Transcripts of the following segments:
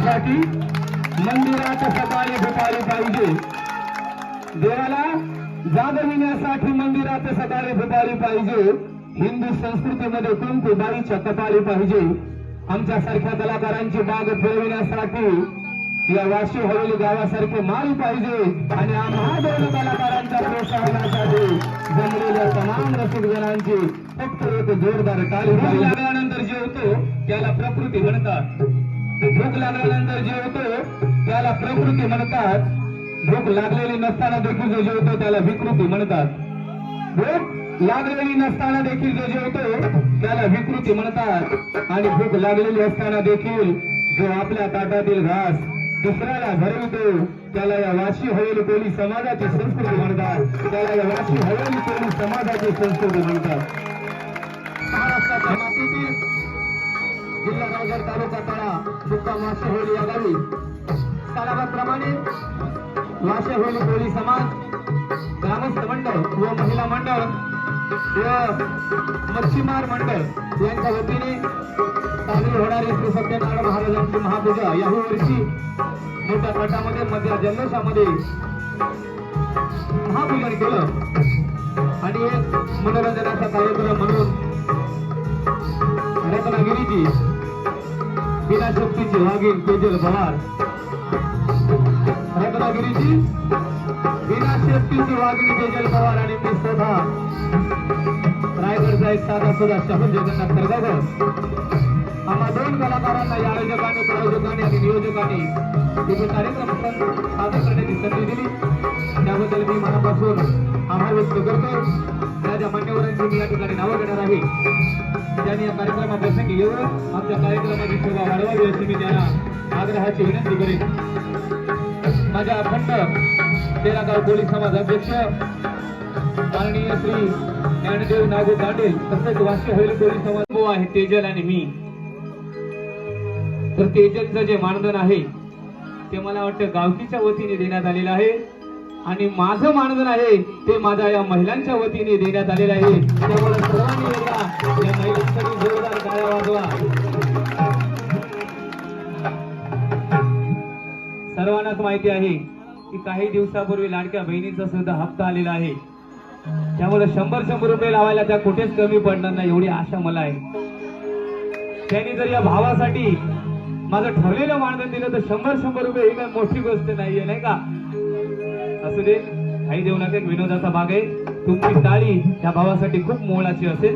बनविण्यासाठी मंदिरात सकाळी दुपारी पाहिजे. देवाला जागविण्यासाठी मंदिरात सकाळी दुपारी पाहिजे. हिंदू संस्कृतीमध्ये कुंकू बाईच्या कपाळी पाहिजे. आमच्यासारख्या कलाकारांची बाग फिरविण्यासाठी या वाशी हवेली गावासारखे माल पाहिजे. आणि आम्हा दोन कलाकारांच्या प्रोत्साहनासाठी जमलेल्या तमाम रसिकजनांची फक्त एक जोरदार टाळी लागल्यानंतर जे होतो त्याला प्रकृती म्हणतात. भूक लागल्यानंतर जेवतो त्याला प्रकृती म्हणतात. भूक लागलेली नसताना देखील जो जेवतो त्याला विकृती म्हणतात. भूक लागलेली नसताना देखील जो जेवतो त्याला विकृती म्हणतात. आणि भूक लागलेली असताना देखील जो आपल्या ताटातील घास दुसऱ्याला भरवितो त्याला या वाशी हवेली कोली समाजाची संस्कृती म्हणतात. त्याला या वाशी हवेली कोली समाजाची संस्कृती म्हणतात. जिल्हा रायगड तालुका तळा मुक्का मासे होळी या गावी. तलावाप्रमाणे मासे हवेली कोली समाज ग्रामस्थ मंडळ व महिला मंडळ व मच्छीमार मंडळ यांच्या वतीने साजरी होणारी श्री सत्यनारायण महाराजांची महापूजा याही वर्षी मोठ्या गटामध्ये मध्या जल्लोषामध्ये महापूजन केलं. आणि एक मनोरंजनाचा कार्यक्रम म्हणून रत्नागिरीची बिना शक्तीची लागेल तेजल पवार रत्नागिरीची बिना शक्तीची वागणी तेजल पवार आणि मी स्वतः रायगडचा एक साधा सुद्धा शहर जगन्नाथ सरगावकर आम्हा दोन कलाकारांना या आयोजकांनी प्रायोजकांनी आणि नियोजकांनी तिथे कार्यक्रम सं- सादर करण्याची संधी दिली. त्याबद्दल मी मनापासून आभार व्यक्त करतो. त्या मान्यवरांची मी या ठिकाणी नावं घेणार आहे. त्यांनी या कार्यक्रमाप्रसंगी येऊन आमच्या कार्यक्रमाची शोभा वाढवावी अशी मी त्यांना आग्रहाची विनंती करेन. माझ्या अखंड तेरागाव पोलीस समाज अध्यक्ष माननीय श्री ज्ञानदेव नागू पाटील तसेच वाशी हवेली पोलीस समाज आहे तेजल आणि मी. तर तेजलचं जे मानधन आहे ते मला वाटतं गावकीच्या वतीने देण्यात आलेलं आहे. आणि माझं मानधन आहे ते माझ्या या महिलांच्या वतीने देण्यात आलेलं आहे. त्यामुळे सर्वांनी एकदा या महिलांसाठी जोरदार टाळ्या वाजवा. सर्वांनाच माहिती आहे की काही दिवसापूर्वी लाडक्या बहिणीचा सुद्धा हप्ता आलेला आहे. त्यामुळे शंभर शंभर रुपये लावायला त्या कुठेच कमी पडणार नाही एवढी आशा मला आहे. त्यांनी जर या भावासाठी माझं ठरलेलं मानधन दिलं तर शंभर शंभर रुपये ही काही मोठी गोष्ट नाहीये नाही का? असू दे. आई देऊ नका एक विनोदाचा भाग आहे. तुमची टाळी त्या भावासाठी खूप मोलाची असेल.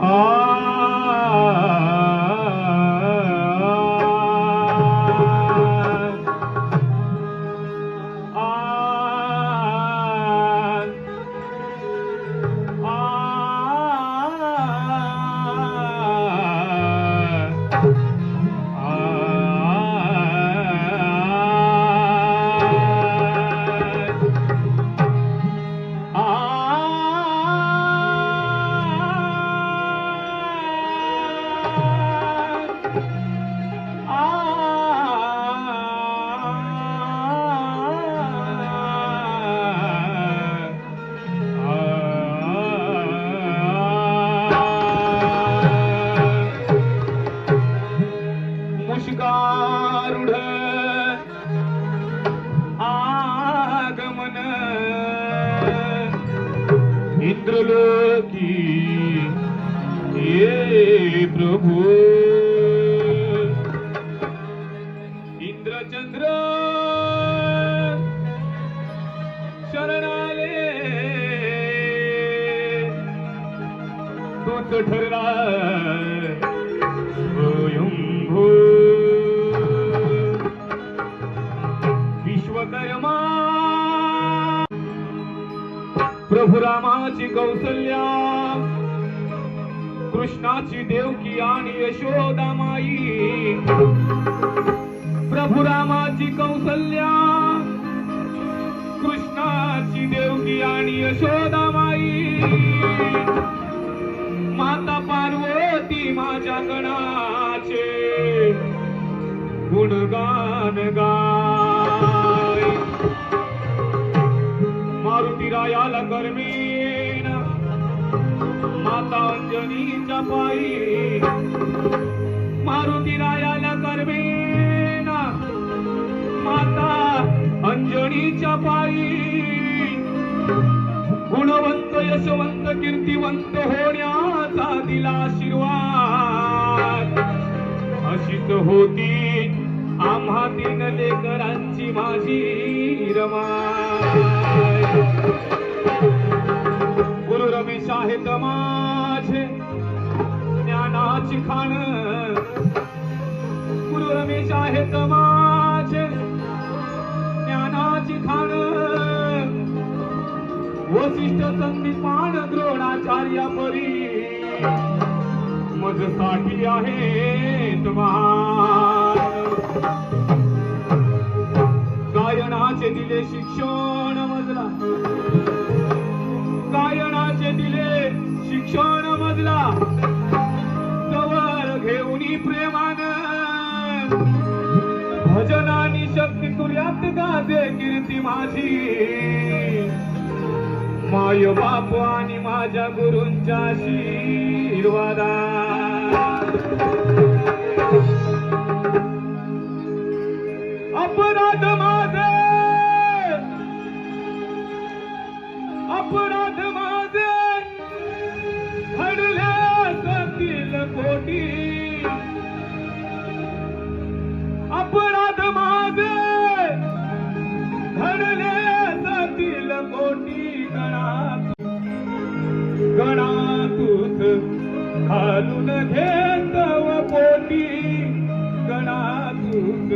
आ प्रभू कौसल्या कृष्णाची देवकी आणि यशोदामाई माई. प्रभुरामाची कौसल्या कृष्णाची देवकी आणि यशोदामाई माता पार्वती माझ्या गणाचे गुणगान गाय. मारुती रायाला माता अंजनीच्या पायी. मारुती रायाला करवेना. माता अंजनीच्या पायी. गुणवंत यशवंत कीर्तिवंत होण्याचा दिला आशीर्वाद. अशीच होती आम्हा तीन लेकरांची माझी रमाय. देश आहेत माझे ज्ञानाची खाण. गुरु रमेश आहेत माझे ज्ञानाची खाण. वसिष्ठ संदीपान द्रोणाचार्य परी. मजसाठी आहे गायनाचे दिले शिक्षण. क्षण मजला कवर घेऊन प्रेमान भजनानी शक्ती तुर्यात गाजे कीर्ती माझी. माय बाप आणि माझ्या गुरूंच्या आशीर्वादा. अपराध माझे. अपराध अपराध माझे घडले जातील मोठी गणात. गणातूच घालून घेत पोटी. गणातूच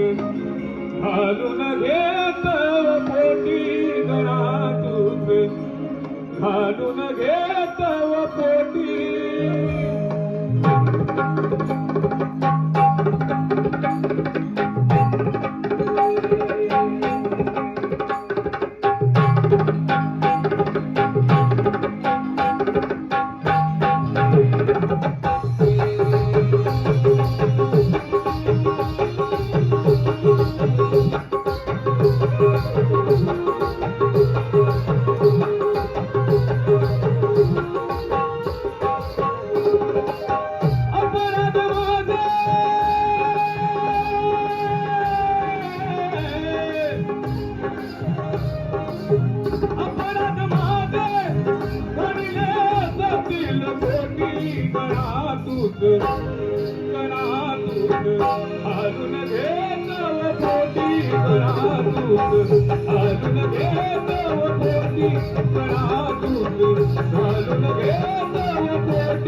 घालून घेत पोटी. गणातूच घालून घेत سپراد دوت سارن گه تا وه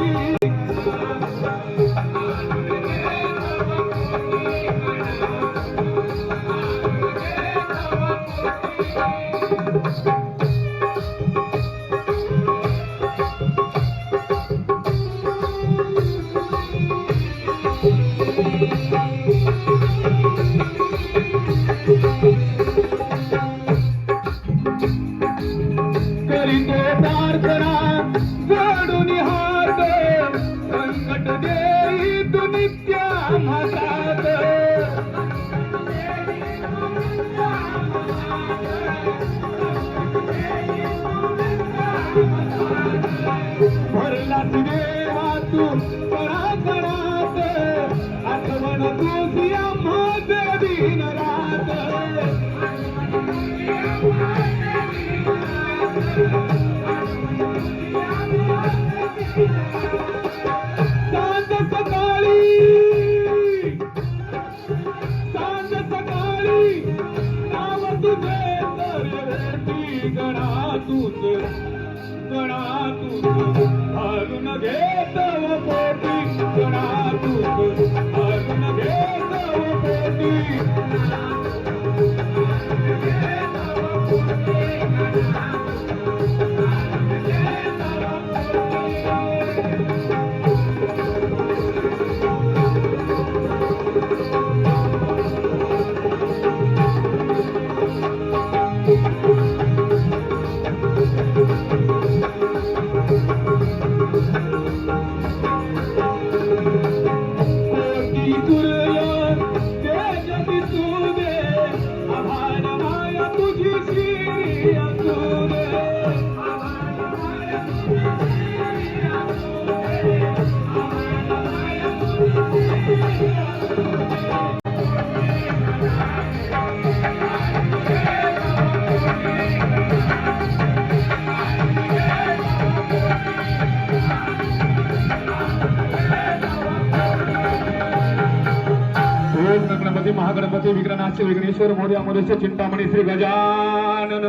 ज्ञानेश्वर मोर्या मोरेश चिंतामणी श्री गजानन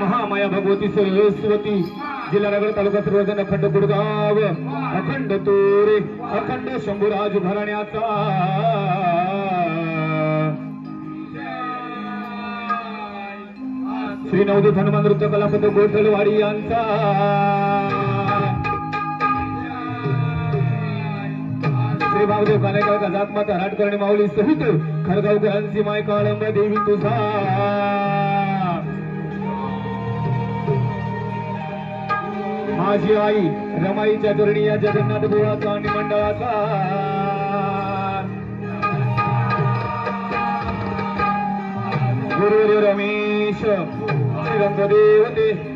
महामाया भगवती सरस्वती जिल्हा रगड तालुका सर्वजन अखंड गुडगाव अखंड तोरे अखंड शंभूराज घराण्याचा. श्री नवदूत हनुमान नृत्य कलापद गोठलवाडी यांचा. श्री भावदेव कानेगाव गजात्मा राटकर्णी माऊली सहित खरगावकरांची माय काळंब देवी तुझा. माझी आई रमाईच्या चरणी या जगन्नाथ बोळाचा आणि मंडळाचा. गुरुदेव रमेश श्री रंगदेव ते.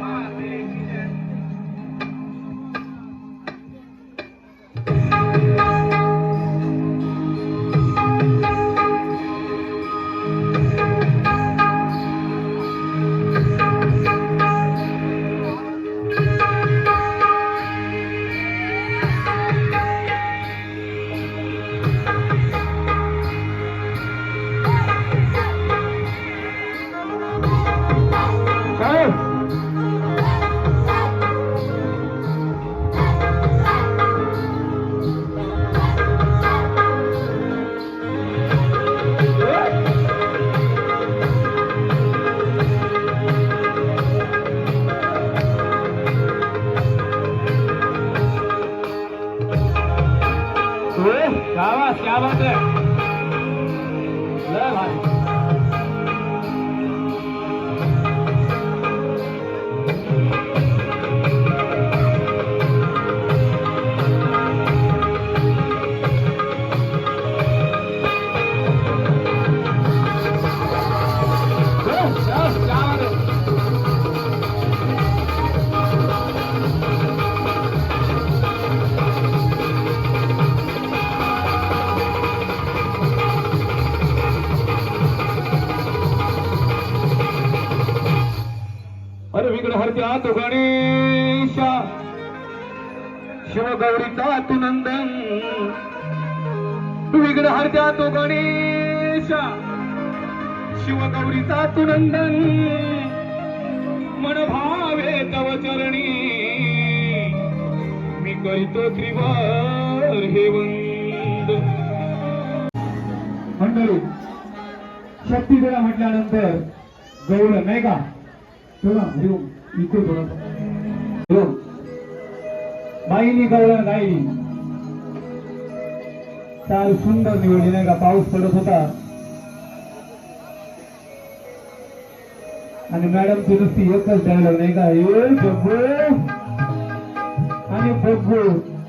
शिवगौरीचा तू नंदन विघ्न हरत्या तो गणेश. शिवगौरीचा तू नंदन मन भावे तव चरणी. मी करीतो त्रिवार हे वंद. मंडळी शक्ती देवा म्हटल्यानंतर गौर नाही का? तेव्हा हरिओम इको थोडासा. हरिओम बाईनी कळलं नाही. चाल सुंदर निवडली नाही का? पाऊस पडत होता. आणि मॅडमची नुसती एकच डायलॉग नाही का? ये बघू. आणि बघू.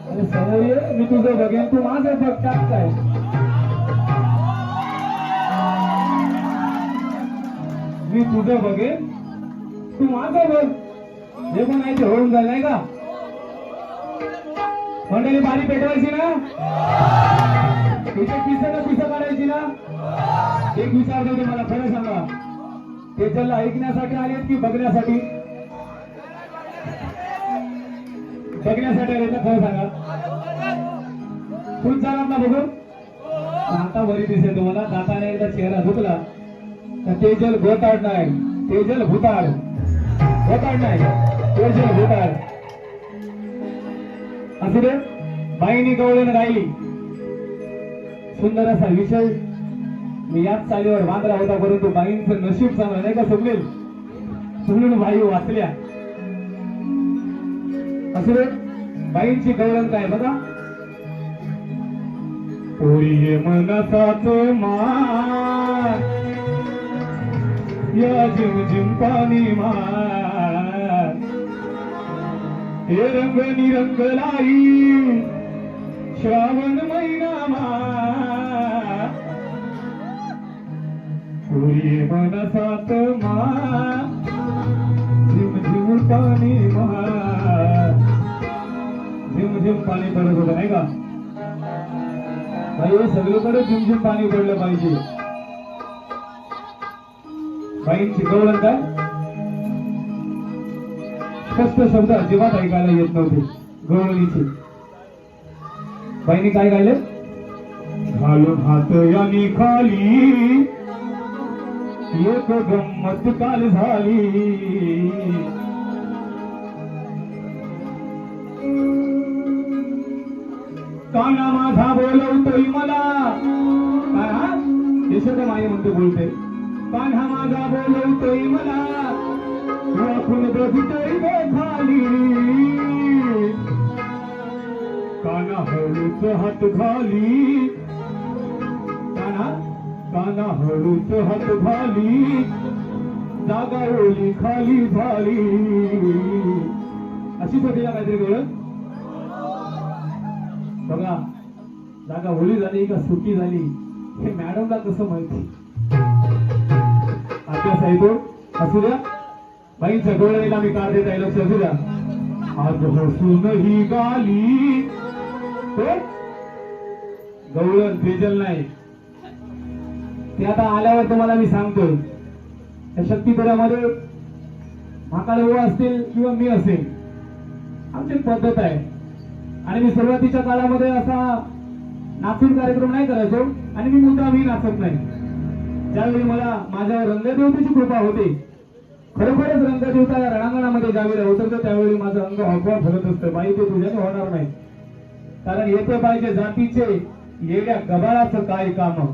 आणि समोर ये मी तुझं बघेन. तू माझं बघ काय? मी तुझं बघेन. तू माझं बघ. जे पण आहे ते होऊन जाईल नाही का? मंडळी बारी पेटवायची ना? तिथे पिसं पिसं काढायची ना? एक विचारतो ते मला खरं सांगा. ते त्याला ऐकण्यासाठी आलेत की बघण्यासाठी? बघण्यासाठी आले तर खरं सांगा. खूप जाणार ना बघून? आता बरी दिसेल तुम्हाला. दाताने एकदा चेहरा धुतला तर ते जल गोताड नाही. ते जल भूताड गोताड नाही. ते जल भूताड असू दे बाईनी गवळून राहिली. सुंदर असा विषय मी याच चालीवर बांधला होता परंतु बाईंचं नशीब चांगलं नाही का सुगलेल? सुमलेल बाई वाचल्या. असू दे बाईंची गवळण काय बघा. पोरी मनसाच मार या जिम जिम पाणी मार हे रंग निरंग लाई श्रावण महिना मार मनसात मा। झिम झिम पाणी मा। झिम झिम पाणी पडत होतं नाही का? भाई सगळीकडे झिमझिम पाणी पडलं पाहिजे. बाईन शिकवलं काय? स्पष्ट शब्द अजिबात ऐकायला येत नव्हते. गवळणीची बाईने काय गायले? घालून हात यांनी खाली. एक गंमत काल झाली. काना माझा बोलवतोय मला. काना यशोदा माई म्हणते बोलते कान्हा माझा बोलवतोय मला. ओळखून बघतोय गो खाली काना हळूच हात घाली. काना? काना हळूच हात घाली. जागा ओली खाली झाली. अशीच होती ना काहीतरी ओळख बघा जागा ओली झाली का सुटी झाली हे मॅडमला कसं माहिती? अभ्यास साहेब हो? असू द्या. बाई डोळ्याला मी काढ देत आहे. लक्ष असू द्या आज हसून ही गाली. गवळण फेजल नाही. ते आता आल्यावर तुम्हाला मी सांगतोय त्या शक्तीपुरामध्ये महाकाळ भाऊ असतील किंवा मी असेल. आमची एक पद्धत आहे. आणि मी सुरुवातीच्या काळामध्ये असा नाचून कार्यक्रम नाही करायचो. आणि मी मुद्दामही नाचत नाही. ज्यावेळी मला माझ्या रंगदेवतेची कृपा होते खरोखरच रंगदेवता रणांगणामध्ये ज्यावेळी उतरतो त्यावेळी माझं अंग हॉकवा भरत असतं. बाई ते तुझ्याने होणार नाही. कारण येते पाहिजे जातीचे येड्या गबाळाचं काय काम?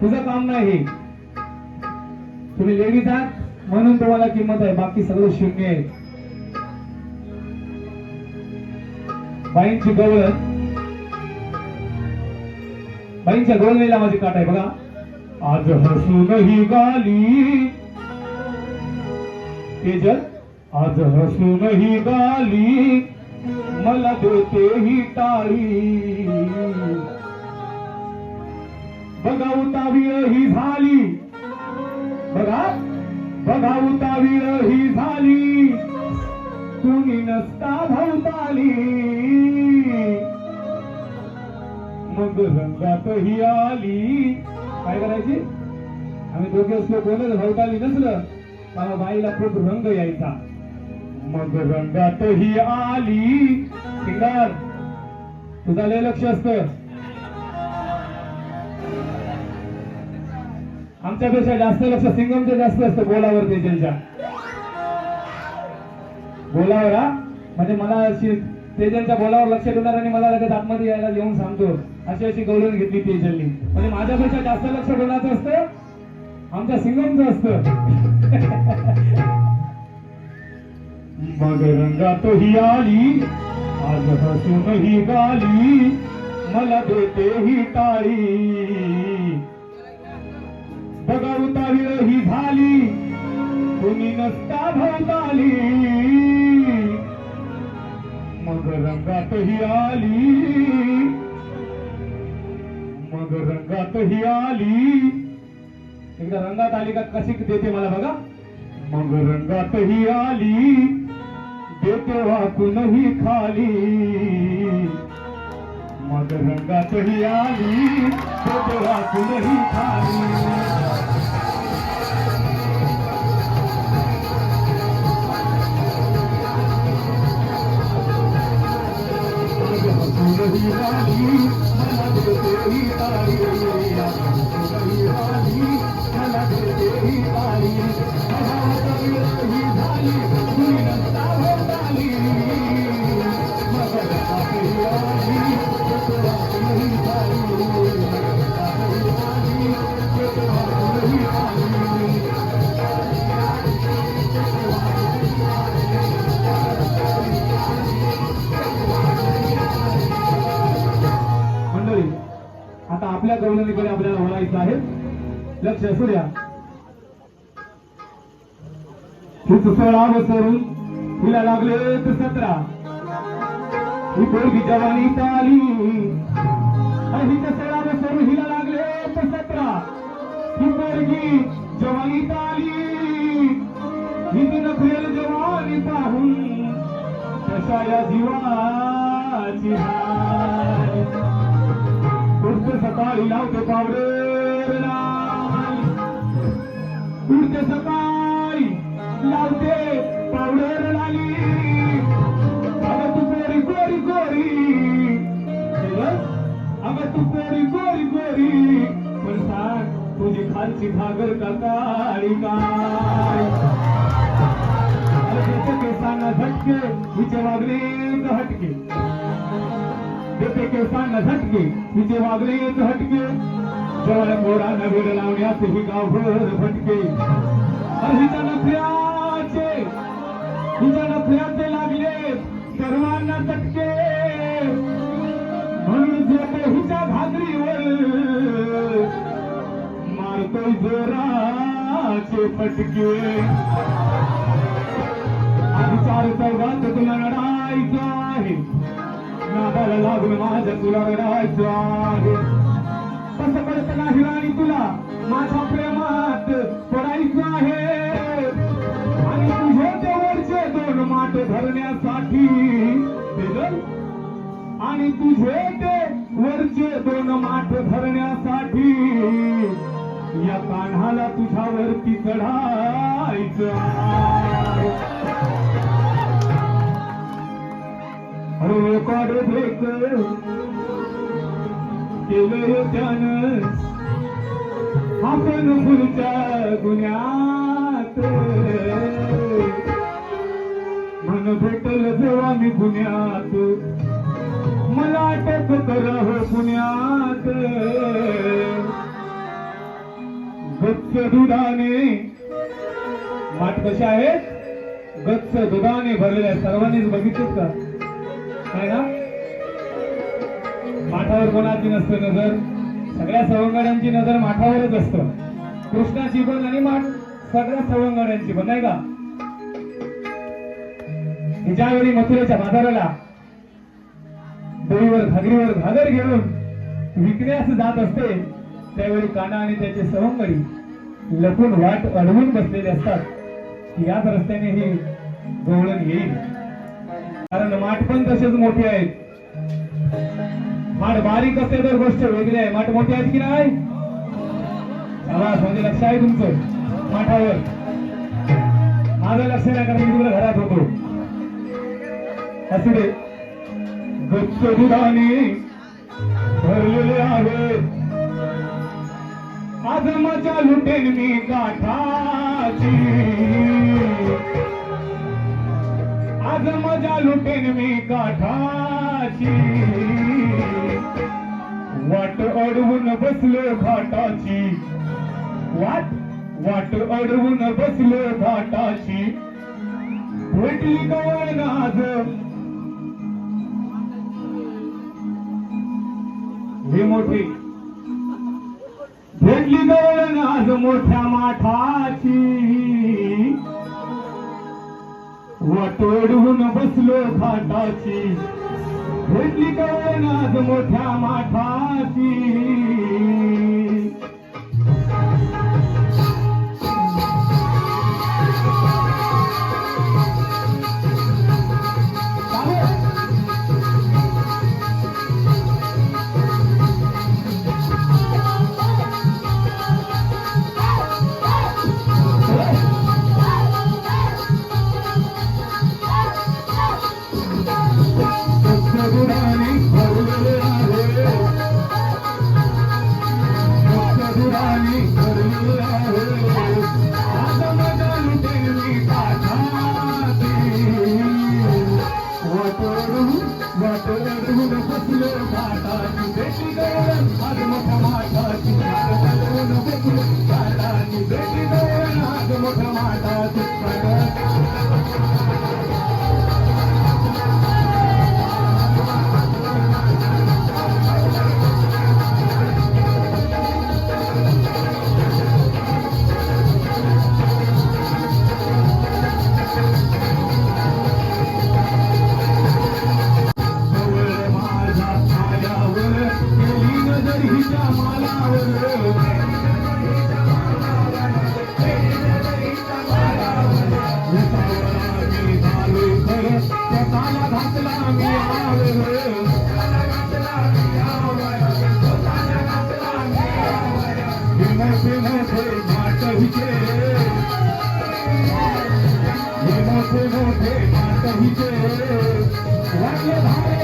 तुझं काम नाही तुम्ही लेडीज आहात म्हणून तुम्हाला किंमत आहे. बाकी सगळं शून्य आहे. बाईंची गवळ बाईंच्या गवळणीला माझी काट आहे बघा. आज हसून ही गाली. तेजल आज हसून ही गाली. मला देते ही टाळी. बघा उतावीर ही झाली. बघा बघा उतावीर ही झाली. कुणी नसता भवताली. मग रंगात ही आली. काय करायची? आम्ही दोघे असलो बोलत भवताली नसलं मला बाईला खूप रंग यायचा. मग रंगात ही आली. सिंगार तुझा लय लक्ष असत. आमच्यापेक्षा जास्त लक्ष सिंगमचं जास्त असतं बोलावर तेजलच्या. बोलावर हा? म्हणजे मला अशी तेजलच्या बोलावर लक्ष देणार आणि मला लगेच आतमध्ये यायला येऊन सांगतो. अशी अशी गौरव घेतली तेजलनी. म्हणजे माझ्यापेक्षा जास्त लक्ष कोणाचं असतं? आमच्या सिंगमचं असतं. मग रंगात ही आली आज हसून ही गाली मला देते ही टाळी. बघा उतावीळ ही झाली कुणी नसता भवताली मग रंगात ही आली. मग रंगात ही आली. एकदा रंगात आली का कशी देते मला बघा. मग रंगात ही आली. देते वाकूनही खाली. मग रंगात ही आली. देते वाकूनही खाली. खाली मंडळी या आपल्या आपल्याला वळायचं आहे. लक्ष असू द्या. हिच सोळा वसरून तिला लागले सतरा. ही पोरगी जवानी ताली हिच सोळा वसरून हिला लागले सतरा. ही पोरगी जवानी ताली हिची नखरेल जवानी पाहून तशा या जीवाची उडते सकाळी लावते पावडर उडते सकाळी लावते पावडर लाली अगं तू कोरी कोरी कोरी अगं तू कोरी कोरी कोरी पण सांग तुझी खालची घागर का काळी काय अरे झटके तुझे वागले हटके. देते केसांना झटके तुझे वागले हटके. जवळ मोरांना वेळ लावण्यात ही गावभर फटके. अरे हिच्या नखऱ्याचे हिच्या नखऱ्याचे लागले सर्वांना चटके. म्हणून झोपे हिच्या घागरीवर मारतोय जोराचे फटके. आधी चार चौघात तुला लढायचा नादाला लागून माझ्या तुला रडायचं आहे कसं करत नाही राणी तुला माझ्या प्रेमात पडायचं आहे आणि तुझे ते वरचे दोन माट धरण्यासाठी आणि तुझे ते वरचे दोन माठ धरण्यासाठी या कान्हाला तुझ्यावरती चढायचं. अरे भेक केलं त्यानं आपण पुढच्या गुन्ह्यात. मन भेटल जेव्हा मी गुन्ह्यात मला अटक करा हो पुण्यात. गच्च दुधाने. माठ कशा आहेत? गच्च दुधाने भरलेल्या सर्वांनीच बघितलं का? काय ना माठावर कोणाची नसते नजर. सगळ्या सवंगड्यांची नजर माठावरच असत. कृष्णाची पण आणि माठ सगळ्या सवंगड्यांची पण नाही का? ज्यावेळी मथुरेच्या बाजाराला डोईवर घागरीवर घागर घेऊन विकण्यास जात असते त्यावेळी काना आणि त्याचे सवंगडी लपून वाट अडवून बसलेले असतात. की याच रस्त्याने ही गवळण येईल. कारण माठ पण तसेच मोठे आहेत. माठ बारीक असते तर गोष्ट वेगळी आहे. माठ मोठे आहेत की नाही? आवाज म्हणजे लक्ष आहे तुमचं. माठावर. माझं लक्ष नाही कारण मी तुला घरात होतो. असू दे. गच्च दुधाने भरलेले आहे आज मजा लुटेन मी काठाची आज मजा लुटेन मी काठाची वाट अडवून बसलो घाटाची वाट? वाट अडवून बसलो घाटाची भेटली गवळण आज? हे मोठी. भेटली गवळण आज मोठ्या माठाची? वटोडून बसलो घाटाची भेटली गवळण आज मोठ्या माठाची? भरलेले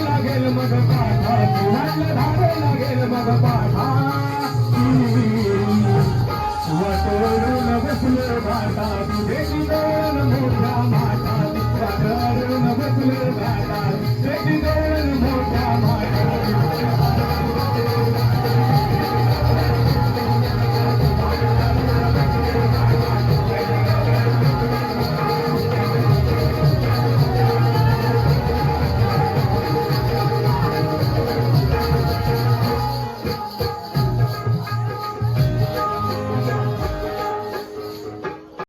लागेल मग पाठा शिवायला लागेल मग पाठा